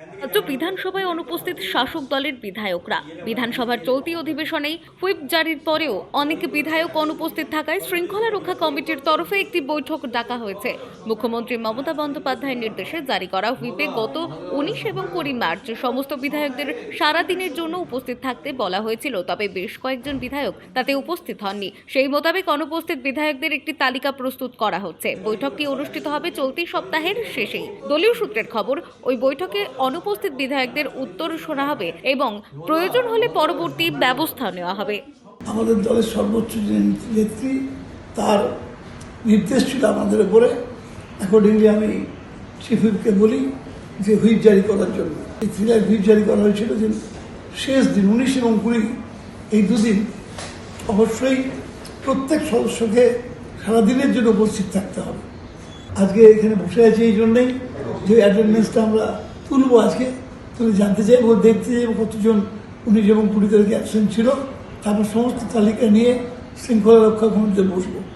And রাজ্য বিধানসভায় অনুপস্থিত শাসক দলের বিধায়করা। বিধানসভার চলতি অধিবেশনেই হুইপ জারির পরেও অনেক বিধায়ক অনুপস্থিত থাকায় শৃঙ্খলা রক্ষা কমিটির তরফে একটি বৈঠক ডাকা হয়েছে। মুখ্যমন্ত্রী মমতা বন্দ্যোপাধ্যায়ের নির্দেশে জারি করা হুইপে গত উনিশ এবং কুড়ি মার্চ সমস্ত বিধায়কদের সারাদিনের জন্য উপস্থিত থাকতে বলা হয়েছিল, তবে বেশ কয়েকজন বিধায়ক তাতে উপস্থিত হননি। সেই মোতাবেক অনুপস্থিত বিধায়কদের একটি তালিকা প্রস্তুত করা হচ্ছে। বৈঠকটি অনুষ্ঠিত হবে চলতি সপ্তাহের শেষেই। দলীয় সূত্রের খবর, ওই বৈঠকে অনুপস্থিত বিধায়কদের উত্তর শোনা হবে এবং প্রয়োজন হলে পরবর্তী ব্যবস্থা নেওয়া হবে। আমাদের দলের সর্বোচ্চ যে নেত্রী, তার নির্দেশ ছিল আমাদের উপরে। অ্যাকর্ডিংলি আমি চিফ বলি যে হুইপ জারি করার জন্য। এই থ্রিলার হুইপ জারি করা হয়েছিল যে শেষ দিন, উনিশ এবং কুড়ি, এই দুদিন অবশ্যই প্রত্যেক সদস্যকে সারাদিনের জন্য উপস্থিত থাকতে হবে। আজকে এখানে বসে আছি এই জন্যেই যে অ্যাটেন্ডেন্সটা আমরা তুলবো আজকে। তুলে জানতে চাইব, দেখতে চাইব কতজন উনিশ এবং কুড়ি তারিখে অ্যাবসেন্ট ছিল। তারপর সমস্ত তালিকা নিয়ে শৃঙ্খলা রক্ষা কমিটিতে বসবো।